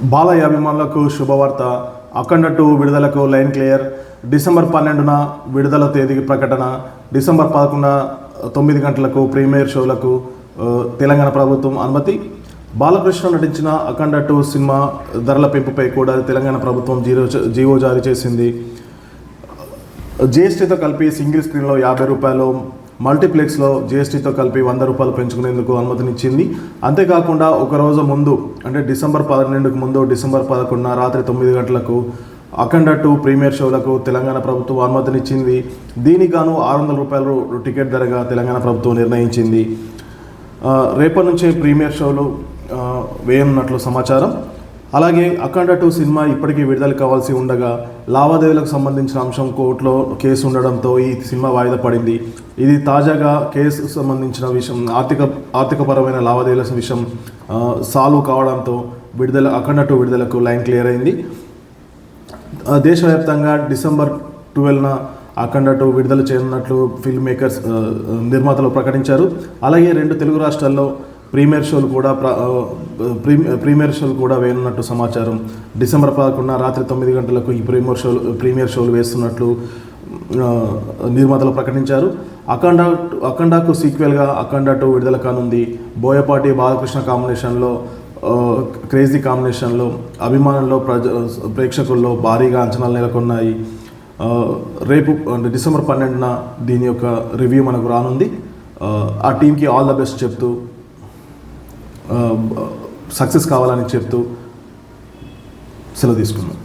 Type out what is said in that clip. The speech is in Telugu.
బాలయ్య అభిమానులకు శుభవార్త. అఖండ టూ విడుదలకు లైన్ క్లియర్. డిసెంబర్ పన్నెండున విడుదల తేదీ ప్రకటన. డిసెంబర్ పదకొండున తొమ్మిది గంటలకు ప్రీమియర్ షోలకు తెలంగాణ ప్రభుత్వం అనుమతి. బాలకృష్ణ నటించిన అఖండ టూ సినిమా ధరల పెంపుపై కూడా తెలంగాణ ప్రభుత్వం జీరో జీవో జారీ చేసింది. జిఎస్టీతో కలిపి సింగిల్ స్క్రీన్లో యాభై రూపాయలు మల్టీప్లెక్స్లో జిఎస్టీతో కలిపి వంద రూపాయలు పెంచుకునేందుకు అనుమతినిచ్చింది. అంతేకాకుండా ఒక రోజు ముందు అంటే డిసెంబర్ పన్నెండుకు ముందు డిసెంబర్ పదకొండున రాత్రి తొమ్మిది గంటలకు అఖండ టూ ప్రీమియర్ షోలకు తెలంగాణ ప్రభుత్వం అనుమతినిచ్చింది. దీనికి గాను ఆరు వందల రూపాయలు టికెట్ ధరగా తెలంగాణ ప్రభుత్వం నిర్ణయించింది. రేపటి నుంచే ప్రీమియర్ షోలు వేయనున్నట్లు సమాచారం. అలాగే అఖండ టూ సినిమా ఇప్పటికీ విడుదల కావాల్సి ఉండగా లావాదేవీలకు సంబంధించిన అంశం కోర్టులో కేసు ఉండడంతో ఈ సినిమా వాయిదా పడింది. ఇది తాజాగా కేసు సంబంధించిన విషయం ఆర్థిక ఆర్థికపరమైన లావాదేవీల విషయం సాల్వ్ కావడంతో విడుదల అఖండ టూ విడుదలకు లైన్ క్లియర్ అయింది. దేశవ్యాప్తంగా డిసెంబర్ ట్వెల్వ్న అఖండ టూ విడుదల చేయనున్నట్లు ఫిల్మ్ మేకర్స్ నిర్మాతలు ప్రకటించారు. అలాగే రెండు తెలుగు రాష్ట్రాల్లో ప్రీమియర్ షోలు కూడా ప్రీ- ప్రీమియర్ షోలు కూడా వేయనున్నట్టు సమాచారం. డిసెంబర్ పదకొండున రాత్రి తొమ్మిది గంటలకు ఈ ప్రీమియర్ షోలు ప్రీమియర్ షోలు వేస్తున్నట్లు నిర్మాతలు ప్రకటించారు. అఖండ అఖండాకు సీక్వెల్గా అఖండ టూ విడుదల కానుంది. బోయపాటి బాలకృష్ణ కాంబినేషన్లో క్రేజీ కాంబినేషన్లో అభిమానుల్లో ప్రజ ప్రేక్షకుల్లో భారీగా అంచనాలు నెలకొన్నాయి. రేపు అంటే డిసెంబర్ పన్నెండున దీని యొక్క రివ్యూ మనకు రానుంది. ఆ టీంకి ఆల్ ద బెస్ట్ చెప్తూ Um, uh, సక్సెస్ కావాలని చెప్తూ సెలవు తీసుకున్నాం.